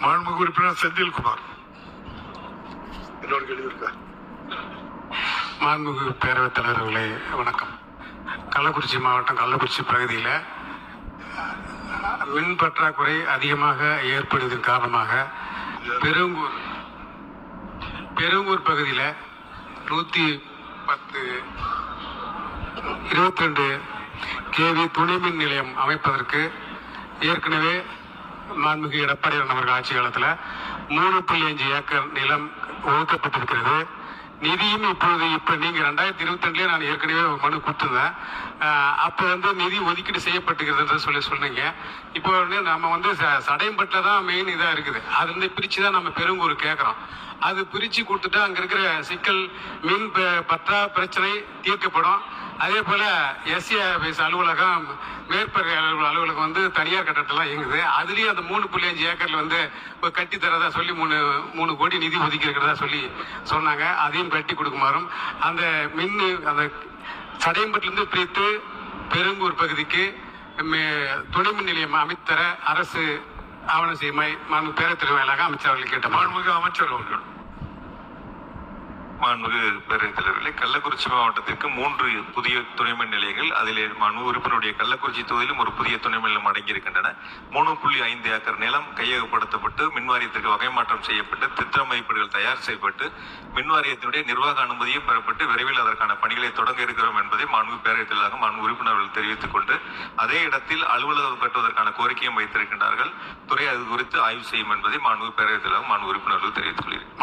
மாண்புமிகு உறுப்பினர் செந்தில்குமார் இன்னொரு கேள்வி மாண்புமிகு பேரவைத் தலைவர்களே வணக்கம். கள்ளக்குறிச்சி மாவட்டம் கள்ளக்குறிச்சி பகுதியில் மின் பற்றாக்குறை அதிகமாக ஏற்படுவதன் காரணமாக பெருங்கூர் பெருங்கூர் பகுதியில் நூற்றி பத்து இருபத்தி ரெண்டு கேவி துணை மின் நிலையம் அமைப்பதற்கு ஏற்கனவே மாண்புமிகு எடப்பாடி அவர்கள் ஆட்சி காலத்தில் மூணு புள்ளி அஞ்சு ஏக்கர் நிலம் ஒதுக்கப்பட்டிருக்கிறது. நிதியும் இப்போது இப்போ நீங்கள் ரெண்டாயிரத்தி இருபத்தி ரெண்டுலேயே நான் ஏற்கனவே மனு கொடுத்துருந்தேன். அப்போ வந்து நிதி ஒதுக்கீடு செய்யப்பட்டுக்கிறதுன்ற சொல்லி சொன்னீங்க. இப்போ வந்து நம்ம வந்து ச- சடையம்பட்டில் தான் மெயின் இதாக இருக்குது. அதுலேருந்து பிரித்து தான் நம்ம பெருங்கூர் கேட்குறோம் அது பிரித்து கொடுத்துட்டா அங்கே இருக்கிற சிக்கல் மின் ப- பற்றா பிரச்சனை தீர்க்கப்படும். அதே போல் எஸ்சி ஆஃபீஸ் அலுவலகம் மேற்பறை அலுவலகம் அலுவலகம் வந்து தனியார் கட்டடத்தெல்லாம் இயங்குது. அதுலேயும் அந்த மூணு புள்ளி அஞ்சு ஏக்கரில் வந்து கட்டி தரதா சொல்லி மூணு மூணு கோடி நிதி ஒதுக்கி இருக்கிறதா சொல்லி சொன்னாங்க. அதையும் கட்டி கொடுக்குமாறும். அந்த மின் அந்த சடையம்பட்டிலிருந்து பிரித்து பெருங்கூர் பகுதிக்கு மே- துணை மின் நிலையம் அமைத்தர அரசு ஆவண செய்யுமாய் மாண்பு பேரத்திற்கு வாயிலாக அமைச்சர்கள் கேட்ட மாண்புமிகு அமைச்சர் அவர்கள். மாண்புமிகு பேரவைத் தலைவர்களே கள்ளக்குறிச்சி மாவட்டத்திற்கு மூன்று புதிய துணைமின் நிலையங்கள் அதிலே மாண்பு உறுப்பினருடைய கள்ளக்குறிச்சி தொகுதியிலும் ஒரு புதிய துணைமின் நிலையம் அடங்கியிருக்கின்றன. மூணு புள்ளி ஐந்து ஏக்கர் நிலம் கையகப்படுத்தப்பட்டு மின் வாரியத்திற்கு வகை மாற்றம் செய்யப்பட்டு திட்ட மதிப்பீடுகள் தயார் செய்யப்பட்டு மின் வாரியத்தினுடைய நிர்வாக அனுமதியும் பெறப்பட்டு விரைவில் அதற்கான பணிகளை தொடங்க இருக்கிறோம் என்பதை மாண்பு பேரவைத் தலைவராக மாண்பு உறுப்பினர்கள் தெரிவித்துக் கொண்டு அதே இடத்தில் அலுவலகம் கட்டுவதற்கான கோரிக்கையும் வைத்திருக்கின்றார்கள். துறை அது குறித்து ஆய்வு செய்யும் என்பதை மாண்பு பேரவைத் தலைவர் மாண்பு உறுப்பினர்கள் தெரிவித்துக் கொள்கிறேன்.